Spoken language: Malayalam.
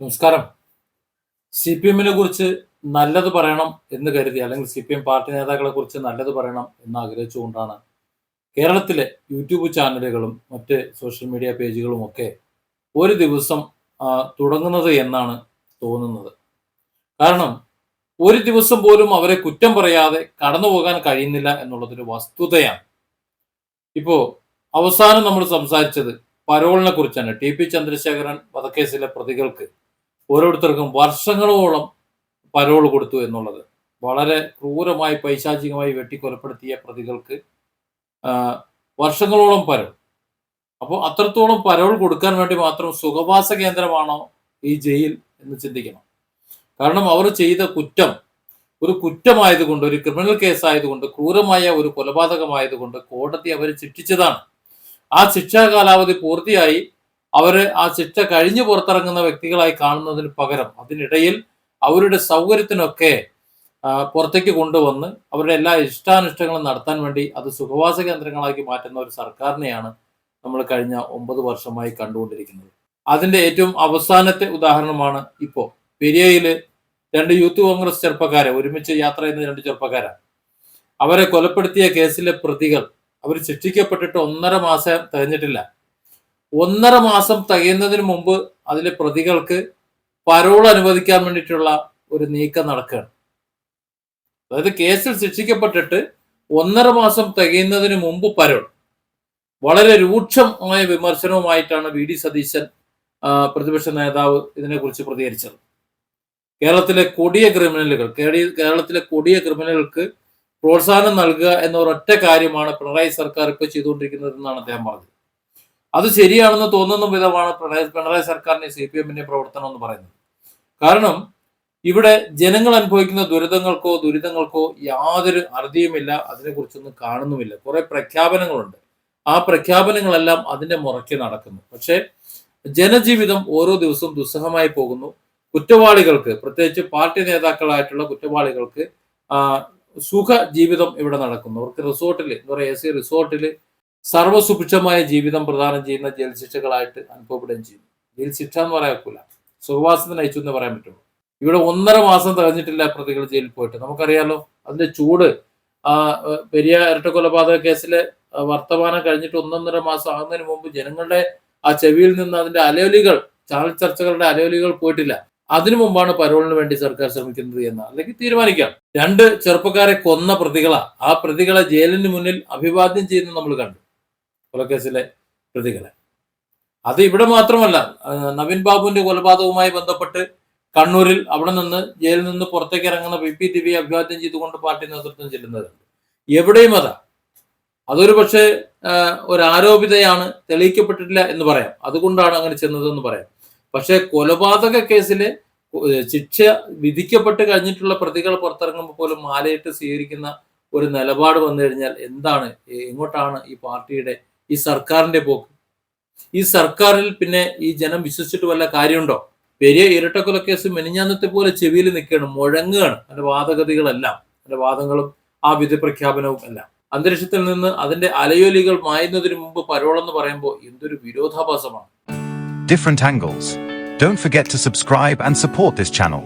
നമസ്കാരം. സി പി എമ്മിനെ കുറിച്ച് നല്ലത് പറയണം എന്ന് കരുതി അല്ലെങ്കിൽ സി പി എം പാർട്ടി നേതാക്കളെ കുറിച്ച് നല്ലത് പറയണം എന്ന് ആഗ്രഹിച്ചുകൊണ്ടാണ് കേരളത്തിലെ യൂട്യൂബ് ചാനലുകളും മറ്റ് സോഷ്യൽ മീഡിയ പേജുകളും ഒക്കെ ഒരു ദിവസം തുടങ്ങുന്നത് എന്നാണ് തോന്നുന്നത്. കാരണം ഒരു ദിവസം പോലും അവരെ കുറ്റം പറയാതെ കടന്നു പോകാൻ കഴിയുന്നില്ല എന്നുള്ളതൊരു വസ്തുതയാണ്. ഇപ്പോ അവസാനം നമ്മൾ സംസാരിച്ചത് പരോളിനെ കുറിച്ചാണ്. ടി പി ചന്ദ്രശേഖരൻ വധക്കേസിലെ പ്രതികൾക്ക് ഓരോരുത്തർക്കും വർഷങ്ങളോളം പരോൾ കൊടുത്തു എന്നുള്ളത്. വളരെ ക്രൂരമായി പൈശാചികമായി വെട്ടിക്കൊലപ്പെടുത്തിയ പ്രതികൾക്ക് വർഷങ്ങളോളം പരോൾ. അപ്പോൾ അത്രത്തോളം പരോൾ കൊടുക്കാൻ വേണ്ടി മാത്രം സുഖവാസ കേന്ദ്രമാണോ ഈ ജയിൽ എന്ന് ചിന്തിക്കണം. കാരണം അവർ ചെയ്ത കുറ്റം ഒരു കുറ്റമായതുകൊണ്ട് ഒരു ക്രിമിനൽ കേസായതുകൊണ്ട് ക്രൂരമായ ഒരു കൊലപാതകമായതുകൊണ്ട് കോടതി അവരെ ശിക്ഷിച്ചതാണ്. ആ ശിക്ഷാ കാലാവധി പൂർത്തിയായി അവർ ആ ശിക്ഷ കഴിഞ്ഞു പുറത്തിറങ്ങുന്ന വ്യക്തികളായി കാണുന്നതിന് പകരം അതിനിടയിൽ അവരുടെ സൗകര്യത്തിനൊക്കെ പുറത്തേക്ക് കൊണ്ടുവന്ന് അവരുടെ എല്ലാ ഇഷ്ടാനിഷ്ടങ്ങളും നടത്താൻ വേണ്ടി അത് സുഖവാസ കേന്ദ്രങ്ങളാക്കി മാറ്റുന്ന ഒരു സർക്കാരിനെയാണ് നമ്മൾ കഴിഞ്ഞ ഒമ്പത് വർഷമായി കണ്ടുകൊണ്ടിരിക്കുന്നത്. അതിന്റെ ഏറ്റവും അവസാനത്തെ ഉദാഹരണമാണ് ഇപ്പോ പെരിയയിൽ രണ്ട് യൂത്ത് കോൺഗ്രസ് ചെറുപ്പക്കാരെ ഒരുമിച്ച് യാത്ര ചെയ്യുന്ന രണ്ട് ചെറുപ്പക്കാരാണ്. അവരെ കൊലപ്പെടുത്തിയ കേസിലെ പ്രതികൾ അവർ ശിക്ഷിക്കപ്പെട്ടിട്ട് ഒന്നര മാസം തികഞ്ഞിട്ടില്ല. ഒന്നര മാസം തികയുന്നതിന് മുമ്പ് അതിലെ പ്രതികൾക്ക് പരോൾ അനുവദിക്കാൻ വേണ്ടിയിട്ടുള്ള ഒരു നീക്കം നടക്കുകയാണ്. അതായത് കേസിൽ ശിക്ഷിക്കപ്പെട്ടിട്ട് ഒന്നര മാസം തികയുന്നതിന് മുമ്പ് പരോൾ. വളരെ രൂക്ഷമായ വിമർശനവുമായിട്ടാണ് വി ഡി സതീശൻ പ്രതിപക്ഷ നേതാവ് ഇതിനെക്കുറിച്ച് പ്രതികരിച്ചത്. കേരളത്തിലെ കൊടിയ ക്രിമിനലുകൾ കേരളത്തിലെ കൊടിയ ക്രിമിനലുകൾക്ക് പ്രോത്സാഹനം നൽകുക എന്ന ഒരൊറ്റ കാര്യമാണ് പിണറായി സർക്കാർ ഇപ്പോൾ ചെയ്തുകൊണ്ടിരിക്കുന്നത് എന്നാണ് അദ്ദേഹം പറഞ്ഞത്. അത് ശരിയാണെന്ന് തോന്നുന്ന വിധമാണ് പിണറായി സർക്കാരിന്റെ സി പി എമ്മിന്റെ പ്രവർത്തനം എന്ന് പറയുന്നത്. കാരണം ഇവിടെ ജനങ്ങൾ അനുഭവിക്കുന്ന ദുരിതങ്ങൾക്കോ ദുരിതങ്ങൾക്കോ യാതൊരു അറുതിയുമില്ല അതിനെക്കുറിച്ചൊന്നും കാണുന്നുമില്ല. കുറെ പ്രഖ്യാപനങ്ങളുണ്ട്. ആ പ്രഖ്യാപനങ്ങളെല്ലാം അതിന്റെ മുറയ്ക്ക് നടക്കുന്നു. പക്ഷേ ജനജീവിതം ഓരോ ദിവസവും ദുസ്സഹമായി പോകുന്നു. കുറ്റവാളികൾക്ക് പ്രത്യേകിച്ച് പാർട്ടി നേതാക്കളായിട്ടുള്ള കുറ്റവാളികൾക്ക് സുഖ ജീവിതം ഇവിടെ നടക്കുന്നു. അവർക്ക് റിസോർട്ടിൽ എന്താ പറയുക എ സി റിസോർട്ടിൽ സർവസുഭിക്ഷമായ ജീവിതം പ്രദാനം ചെയ്യുന്ന ജയിൽ ശിക്ഷകളായിട്ട് അനുഭവപ്പെടുകയും ചെയ്യും ജയിൽ ശിക്ഷ എന്ന് പറയാക്കൂല സുഖവാസത്തിന് അയച്ചു എന്ന് പറയാൻ പറ്റുള്ളൂ. ഇവിടെ ഒന്നര മാസം തികഞ്ഞിട്ടില്ല പ്രതികൾ ജയിലിൽ പോയിട്ട്. നമുക്കറിയാലോ അതിന്റെ ചൂട് ആ പെരിയ ഇരട്ടക്കൊലപാതക കേസിലെ വർത്തമാനം കഴിഞ്ഞിട്ട് ഒന്നൊന്നര മാസം ആകുന്നതിന് മുമ്പ് ജനങ്ങളുടെ ആ ചെവിയിൽ നിന്ന് അതിന്റെ അലയൊലികൾ ചാനൽ ചർച്ചകളുടെ അലയൊലികൾ പോയിട്ടില്ല. അതിനു മുമ്പാണ് പരോളിന് വേണ്ടി സർക്കാർ ശ്രമിക്കുന്നത് എന്ന്. അല്ലെങ്കിൽ തീരുമാനിക്കാം. രണ്ട് ചെറുപ്പക്കാരെ കൊന്ന പ്രതികളാ. ആ പ്രതികളെ ജയിലിന് മുന്നിൽ അഭിവാദ്യം ചെയ്യുന്നത് നമ്മൾ കണ്ടു. കൊലക്കേസിലെ പ്രതികളെ. അത് ഇവിടെ മാത്രമല്ല നവീൻ ബാബുവിന്റെ കൊലപാതകവുമായി ബന്ധപ്പെട്ട് കണ്ണൂരിൽ അവിടെ നിന്ന് ജയിലിൽ നിന്ന് പുറത്തേക്ക് ഇറങ്ങുന്ന പി പി ദിവ്യ അഭിവാദ്യം ചെയ്തുകൊണ്ട് പാർട്ടി നേതൃത്വം ചെല്ലുന്നതുണ്ട് എവിടെയും അതാ. അതൊരു പക്ഷേ ഒരു ആരോപിതയാണ് തെളിയിക്കപ്പെട്ടിട്ടില്ല എന്ന് പറയാം. അതുകൊണ്ടാണ് അങ്ങനെ ചെന്നതെന്ന് പറയാം. പക്ഷേ കൊലപാതക കേസിലെ ശിക്ഷ വിധിക്കപ്പെട്ട് കഴിഞ്ഞിട്ടുള്ള പ്രതികൾ പുറത്തിറങ്ങുമ്പോൾ പോലും മാലയിട്ട് സ്വീകരിക്കുന്ന ഒരു നിലപാട് വന്നു കഴിഞ്ഞാൽ എന്താണ്? എങ്ങോട്ടാണ് ഈ പാർട്ടിയുടെ ഈ സർക്കാരിന്റെ പോക്ക്. ഈ സർക്കാരിൽ പിന്നെ ഈ ജനം വിശ്വസിച്ചിട്ട് വല്ല കാര്യമുണ്ടോ? പെരിയ ഇരട്ടക്കൊലക്കേസ് മെനിഞ്ഞാന്നത്തെ പോലെ ചെവിയിൽ നിൽക്കുകയാണ് മുഴങ്ങുകയാണ്. അതിന്റെ വാദഗതികളെല്ലാം അതിന്റെ വാദങ്ങളും ആ വിധി പ്രഖ്യാപനവും എല്ലാം. അന്തരീക്ഷത്തിൽ നിന്ന് അതിന്റെ അലയൊലികൾ മായുന്നതിന് മുമ്പ് പരോളെന്ന് പറയുമ്പോൾ എന്തൊരു വിരോധാഭാസമാണ്. Different angles. Don't forget to subscribe and support this channel.